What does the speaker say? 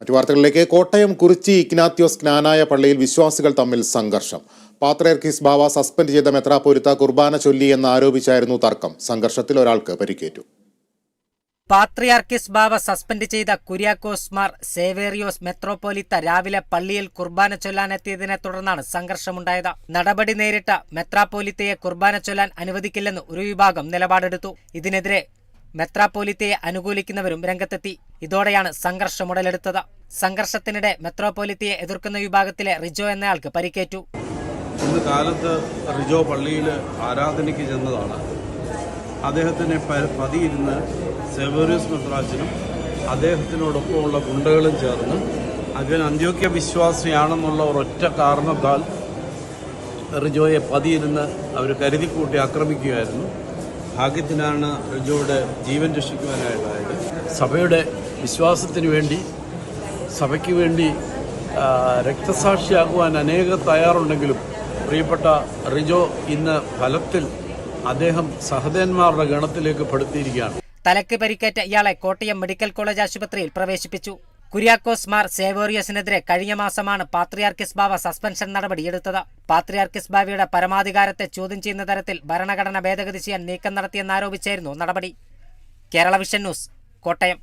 മറ്റു വാർത്തകളിലേക്ക്. കോട്ടയം കുറിച്ചി ഇഗ്നാത്യോസ് ജ്ഞാനായ പള്ളിയിൽ വിശ്വാസികൾ തമ്മിൽ സംഘർഷം. പാത്രയർക്കീസ് ബാവ സസ്പെൻഡ് ചെയ്ത മെത്രാപ്പൊരുത്ത കുർബാന ചൊല്ലി എന്ന് ആരോപിച്ചായിരുന്നു തർക്കം. സംഘർഷത്തിൽ ഒരാൾക്ക് പരിക്കേറ്റു. പാത്രിയാർക്കിസ് ബാവ സസ്പെൻഡ് ചെയ്ത കുര്യാക്കോസ് മാർ സേവേറിയോസ് മെത്രോപോലിത്ത രാവിലെ പള്ളിയിൽ കുർബാന ചൊല്ലാനെത്തിയതിനെ തുടർന്നാണ് സംഘർഷമുണ്ടായത്. നടപടി നേരിട്ട മെത്രാപോലിത്തയെ കുർബാന ചൊല്ലാൻ അനുവദിക്കില്ലെന്ന് ഒരു വിഭാഗം നിലപാടെടുത്തു. ഇതിനെതിരെ മെത്രാപ്പോലിത്തയെ അനുകൂലിക്കുന്നവരും രംഗത്തെത്തി. ഇതോടെയാണ് സംഘർഷം ഉടലെടുത്തത്. സംഘർഷത്തിനിടെ മെത്രോപോലിത്തയെ എതിർക്കുന്ന വിഭാഗത്തിലെ റിജോ എന്നയാൾക്ക് പരിക്കേറ്റു. ഇന്ന് കാലത്ത് റിജോ പള്ളിയിൽ ആരാധനയ്ക്ക് ചെന്നതാണ്. അദ്ദേഹത്തിനെ പതിയിരുന്ന് സെവറിയസ് മെത്രാച്ചനും അദ്ദേഹത്തിനോടൊപ്പമുള്ള ഗുണ്ടകളും ചേർന്ന് അവൻ അന്ത്യോക്യ വിശ്വാസിയാണെന്നുള്ള ഒരൊറ്റ കാരണത്താൽ റിജോയെ പതിയിരുന്ന് അവർ കരുതിക്കൂട്ടി ആക്രമിക്കുകയായിരുന്നു. ഭാഗ്യത്തിനാണ് റിജോയുടെ ജീവൻ രക്ഷിക്കുവാനായിട്ടായത് സഭയുടെ വിശ്വാസത്തിന് വേണ്ടി സഭയ്ക്ക് വേണ്ടി രക്തസാക്ഷിയാകുവാൻ അനേകം തയ്യാറുണ്ടെങ്കിലും പ്രിയപ്പെട്ട റിജോ ഇന്ന് ഫലത്തിൽ അദ്ദേഹം സഹദേന്മാരുടെ ഗണത്തിലേക്ക് പെടുത്തിയിരിക്കുകയാണ്. തലക്ക് പരിക്കേറ്റ ഇയാളെ കോട്ടയം മെഡിക്കൽ കോളേജ് ആശുപത്രിയിൽ പ്രവേശിപ്പിച്ചു. കുര്യാക്കോസ് മാർ സേവോറിയസിനെതിരെ കഴിഞ്ഞ മാസമാണ് പാത്രിയാർക്കിസ് ബാവ സസ്പെൻഷൻ നടപടിയെടുത്തത്. പാത്രിയാർക്കിസ് ബാവയുടെ പരമാധികാരത്തെ ചോദ്യം ചെയ്യുന്ന തരത്തിൽ ഭരണഘടന ഭേദഗതി ചെയ്യാൻ നീക്കം നടത്തിയെന്നാരോപിച്ചായിരുന്നു നടപടി. Kerala vision news Kottayam.